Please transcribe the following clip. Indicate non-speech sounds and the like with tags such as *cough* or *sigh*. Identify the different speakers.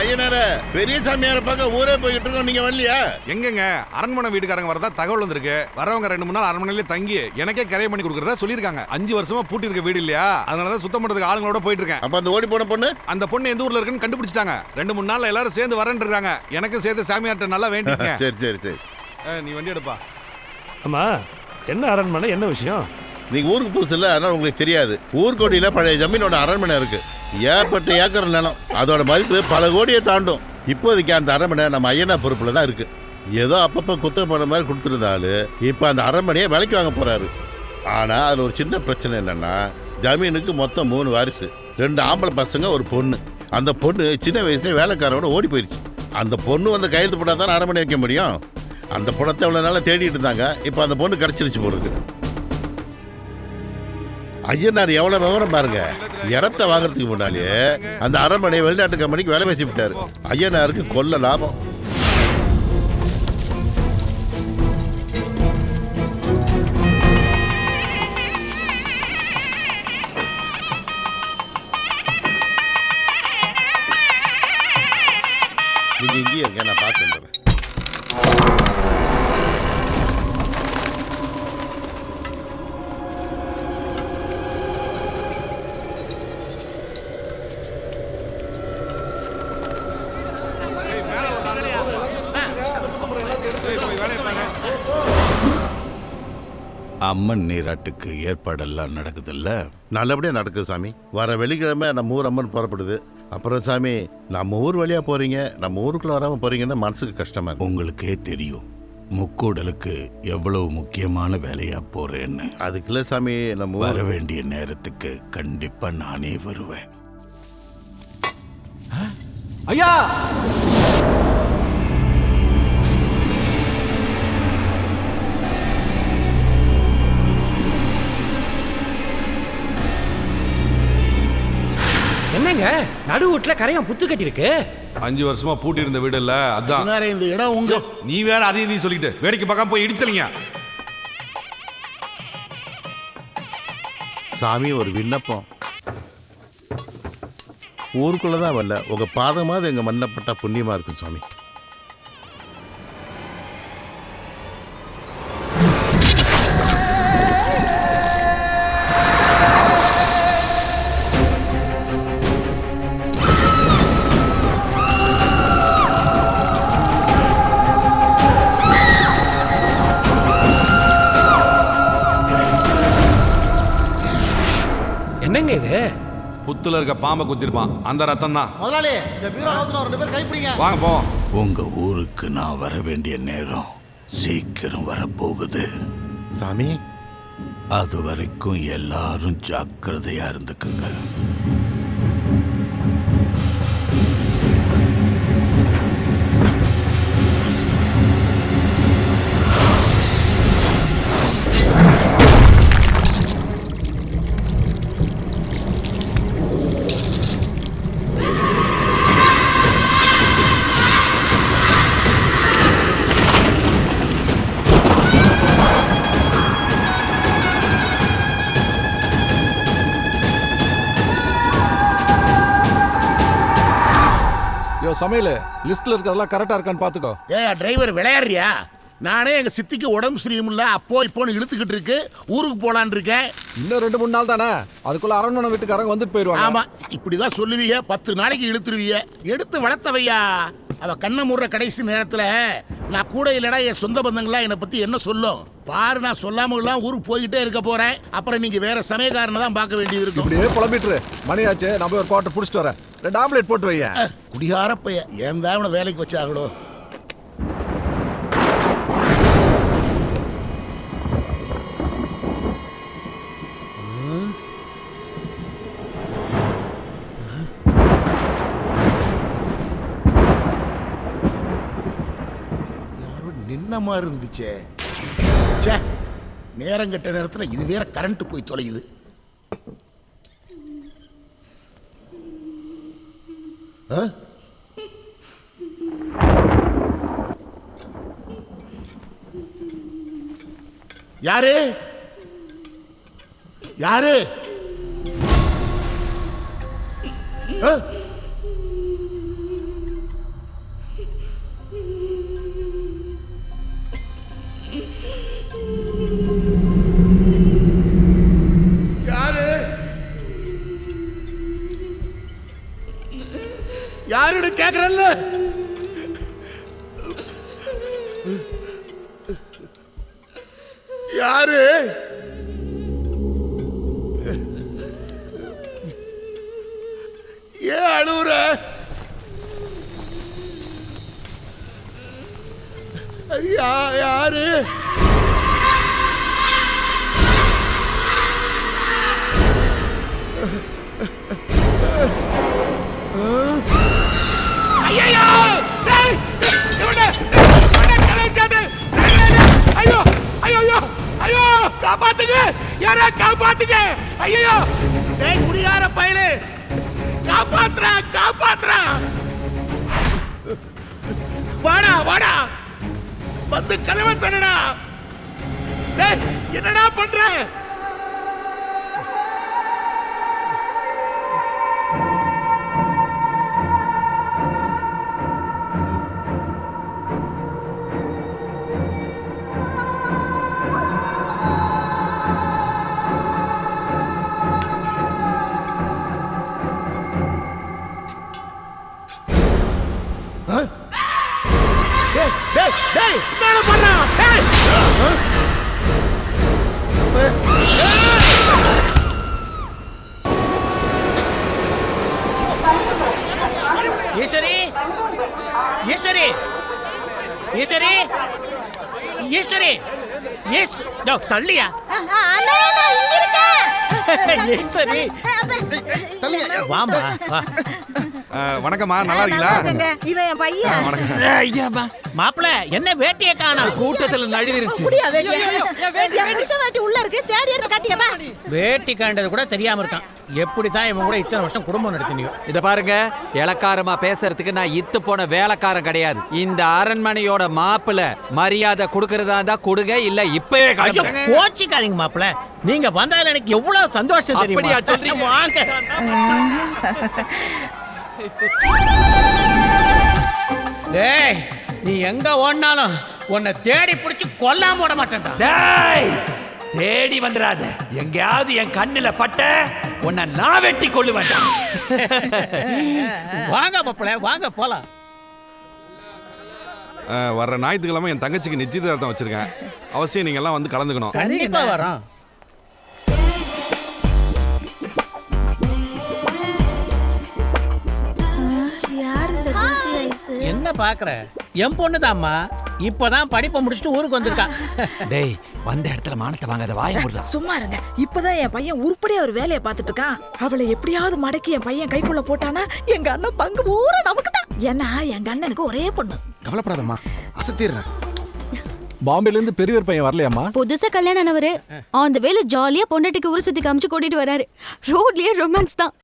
Speaker 1: ஐயனாரே பெரிய சாமியார பார்க்க ஊரே போய்கிட்டு இருக்கோம். நீங்க வரலையா?
Speaker 2: எங்கங்க? அரண்மனை வீட்டுக்காரங்க வரதா தகவல் வந்திருக்கு. வரவங்க ரெண்டு மூணு நாள் அரண்மனையிலே தங்கி எனக்கே கரையை பண்ணி கொடுக்கறதா சொல்லியிருக்காங்க. அஞ்சு வருஷமா பூட்டி இருக்க வீடு இல்லையா? அதனால தான் சுத்தம் பண்றதுக்கு ஆளுங்களோட போயிட்டு இருக்கேன்
Speaker 1: அப்ப அந்த ஓடி போன பொண்ணு?
Speaker 2: அந்த பொண்ணு எந்த ஊர்ல இருக்குன்னு கண்டுபிடிச்சிட்டாங்க. ரெண்டு மூணு நாள்ல எல்லாரும் சேர்ந்து வரேன் இருக்காங்க. எனக்கும் சேர்த்து சாமியார்ட்ட நல்லா வேண்டிங்க *laughs*
Speaker 1: சரி சரி சரி.
Speaker 2: நீ வண்டி எடுப்பா.
Speaker 3: அம்மா என்ன அரண்மனை என்ன விஷயம்?
Speaker 1: நீங்க ஊருக்கு புதுசு இல்ல அதனால உங்களுக்கு தெரியாது. ஊர்கோடியில பழைய ஜமீனோட அரண்மனை இருக்கு. ஏற்பட்ட ஏக்கர் நிலம். அதோட மதிப்பு பல கோடியை தாண்டும். இப்போதைக்கு அந்த அரண்மனை நம்ம ஐயனா பொறுப்பில் தான் இருக்கு. ஏதோ அப்பப்போ குத்தகை போன மாதிரி கொடுத்துருந்தாலும் இப்போ அந்த அரண்மனையை விலைக்கு வாங்க போகிறாரு ஆனால் அதில் ஒரு சின்ன பிரச்சனை என்னன்னா ஜமீனுக்கு மொத்தம் மூணு வாரிசு. ரெண்டு ஆம்பளை பசங்க ஒரு பொண்ணு. அந்த பொண்ணு சின்ன வயசுல வேலைக்காரோட ஓடி போயிடுச்சு அந்த பொண்ணு வந்து கையெழுத்து போட்டால் தான் அரண்மனை வைக்க முடியும்? அந்த பணத்தை இவ்வளோ நாளாக தேடிட்டு இருந்தாங்க இப்போ அந்த பொண்ணு கிடச்சிருச்சு போடுறது ஐயனார் எவ்வளவு விவரம் பாருங்க. இடத்த வாங்குறதுக்கு முன்னாலே அந்த அரண்மனை வெளிநாட்டு கம்பெனிக்கு வேலை பேசி விட்டாரு ஐயனாருக்கு கொல்ல லாபம்.
Speaker 4: அம்மன் நீராட்டுக்கு ஏற்பாடெல்லாம் நடக்குதுல்ல?
Speaker 1: நல்லபடியா நடக்குது சாமி. வர வெள்ளிக்கிழமை நம்ம ஊர் அம்மன் புறப்படுது. அப்புறம் சாமி நம்ம ஊர் வழியா போறீங்க. நம்ம ஊருக்குள்ள வராம போறீங்கன்னு மனசுக்கு கஷ்டமா இருக்கு.
Speaker 4: உங்களுக்கே தெரியும். முக்கூடலுக்கு எவ்வளவு முக்கியமான வேலையா போறேன்னு.
Speaker 1: அதுக்குள்ள சாமி நம்ம
Speaker 4: வர வேண்டிய நேரத்துக்கு கண்டிப்பா நானே வருவேன்.
Speaker 5: ஐயா!
Speaker 6: என்னங்க? நடு வீட்டுல கரையான் புத்து கட்டியிருக்கு.
Speaker 2: அஞ்சு வருஷமா பூட்டி இருந்த வீடு இல்ல அதான்.
Speaker 7: வேற இந்த இடம் உங்க
Speaker 2: நீ வேற அதையும் நீ சொல்லிட்டு வேடிக்கை பார்க்காம போய் இடிச்சலிங்க.
Speaker 1: சாமி ஒரு விண்ணப்பம். ஊருக்குள்ள தான் வரல. உங்க பாதமாவது எங்க மண்ணப்பட்டா புண்ணியமா இருக்கும் சாமி.
Speaker 2: புத்துல இருக்க பாம்பை குத்திருப்பான். அந்த ரத்தம் தான்
Speaker 7: முதலாளி இந்த பீரோ நோத்துல ரெண்டு பேர் கைப்பிடிங்க
Speaker 2: வாங்க போவோம்
Speaker 4: உங்க ஊருக்கு நான் வர வேண்டிய நேரம் சீக்கிரம் வரப்போகுது.
Speaker 1: சாமி.
Speaker 4: அது வரைக்கும் எல்லாரும் ஜாக்கிரதையா இருந்துக்குங்க.
Speaker 5: சமையல் லிஸ்ட்ல இருக்கிறதெல்லாம் கரெக்டா இருக்கான்னு பாத்துக்கோ.
Speaker 7: ஏ டிரைவர் விளையாடுறியா? நானே எங்க சித்திக்கு உடம்பு சரியில்லை அப்போ இப்போன்னு இழுத்துக்கிட்டு இருக்கு ஊருக்கு போலான்னு இருக்கேன்.
Speaker 5: இன்னும் ரெண்டு மூணு நாள் தானே? அதுக்குள்ள அரண்மனை வீட்டுக்காரங்க வந்துட்டு போயிருவாங்க
Speaker 7: ஆமா இப்படிதான் சொல்லுவீங்க பத்து நாளைக்கு இழுத்துருவீங்க. எடுத்து வளர்த்தவையா? அவ கண்ண முடுற கடைசி நேரத்துல நான் கூட இல்லடா என் சொந்த பந்தங்களா என்னை பத்தி என்ன சொல்லும்? பாரு நான் சொல்லாம எல்லாம் ஊருக்கு போய்கிட்டே இருக்க போறேன். அப்புறம் நீங்க வேற சமயக்காரனை தான் பார்க்க வேண்டியது இருக்கும்.
Speaker 5: இப்படியே புலம்பிட்டு மணியாச்சு நான் போய் ஒரு குவார்டர் புடிச்சிட்டு வரேன். ரெண்டு ஆம்லேட் போட்டு வைய
Speaker 7: குடிகார பைய ஏன் தான் இவனை வேலைக்கு வச்சாங்களோ? என்னமா மாதிரி இருந்துச்சே ச்சே நேரம் கெட்ட நேரத்தில் இது வேற கரண்ட் போய் தொலையுது ஆ? யாரு யாரு ஆ?
Speaker 8: யாருன்னு கேக்குறல்ல? யாரு? ஏன் அழுவுற? ஐயா யாரு?
Speaker 7: ஐயோ டேய் இவனே! இவனே கலைச்சாது ஐயோ! ஐயோ! ஐயோ! காப்பாத்துங்க! யாரா காப்பாத்துங்க? ஐயோ டேய் குடிகார பயலே! காப்பாத்துறா காப்பாத்துறா! வாடா வாடா! வந்து கதவை தரடா டேய் என்னடா பண்ற? டேய் டேய் டேய் என்னடா பண்றா டேய்
Speaker 9: ஈஸ்வரி ஈஸ்வரி ஈஸ்வரி ஈஸ்வரி ஈஸ் டோ தள்ளியா ஈஸ்வரி வாமா வா
Speaker 2: வணக்கம்மா. நல்லா இருக்கீங்களா?
Speaker 10: இவன் என் பையன்.
Speaker 9: ஐயாமா மாப்பிள என்ன வேட்டிய காணோம் கூட்டத்துல நழுவிருச்சு
Speaker 10: வேட்டி உள்ள இருக்கு. தேடி எடுத்து காட்டியப்பா
Speaker 9: வேட்டி காண்டது கூட தெரியாம இருக்கான். எப்படி தான் இவன் கூட இத்தனை வருஷம் குடும்பம் நடத்தினியோ.
Speaker 11: இத பாருங்க. இளக்காரமா பேசுறதுக்கு நான் இத்து போன வேலைக்காரன் கிடையாது. இந்த அரண்மனையோட மாப்பிள மரியாதை கொடுக்கறதா இருந்தா கொடுங்க இல்ல இப்பவே.
Speaker 9: கோச்சிக்காதீங்க மாப்பிள நீங்க வந்தால எனக்கு எவ்வளவு சந்தோஷம் தெரியுமா? வாங்க. டேய் நீ எங்க ஓடினாலும் உன்னை தேடி பிடிச்சு கொல்லாம விட மாட்டேன்டா.
Speaker 11: டேய் தேடி வந்துடாத. எங்கேயாவது என் கண்ணுல பட்ட உன்னை நான் வெட்டி கொள்ளு வேண்டாம் *laughs*
Speaker 9: வாங்க மாப்பிள வாங்க போலாம்.
Speaker 2: வர்ற ஞாயிற்றுக்கிழமை என் தங்கச்சிக்கு நிச்சயதார்த்தம் வச்சிருக்கேன். அவசியம் நீங்க எல்லாம் வந்து கலந்துக்கணும்.
Speaker 9: கண்டிப்பா வரோம். என்ன பாக்குற? என் பொண்ணுதாம்மா. இப்பதான் படிப்பை முடிச்சுட்டு ஊருக்கு வந்திருக்கான் *laughs*
Speaker 11: டேய் வந்த இடத்துல மானத்தை வாங்காத வாய முடிதா
Speaker 10: சும்மா இருங்க. இப்பதான் என் பையன் உருப்படியா ஒரு வேலையை பார்த்துட்டு இருக்கான் அவளை எப்படியாவது மடக்கி என் பையன் கைக்குள்ள போட்டானா எங்க அண்ணன் பங்கு பூரா நமக்கு தான் ஏன்னா எங்க அண்ணனுக்கு ஒரே பொண்ணு.
Speaker 5: கவலைப்படாதம்மா அசத்திடுறேன். பாம்பேல இருந்து பெரியவர் பையன் வரலையாம்மா?
Speaker 12: புதுசா கல்யாணம் ஆனவரு. ஆன் த வேல ஜாலியா பொண்டாட்டிக்கு ஊர் சுத்தி காமிச்சு கூட்டிட்டு வராரு. ரோட்லயே ரொமான்ஸ் தான்.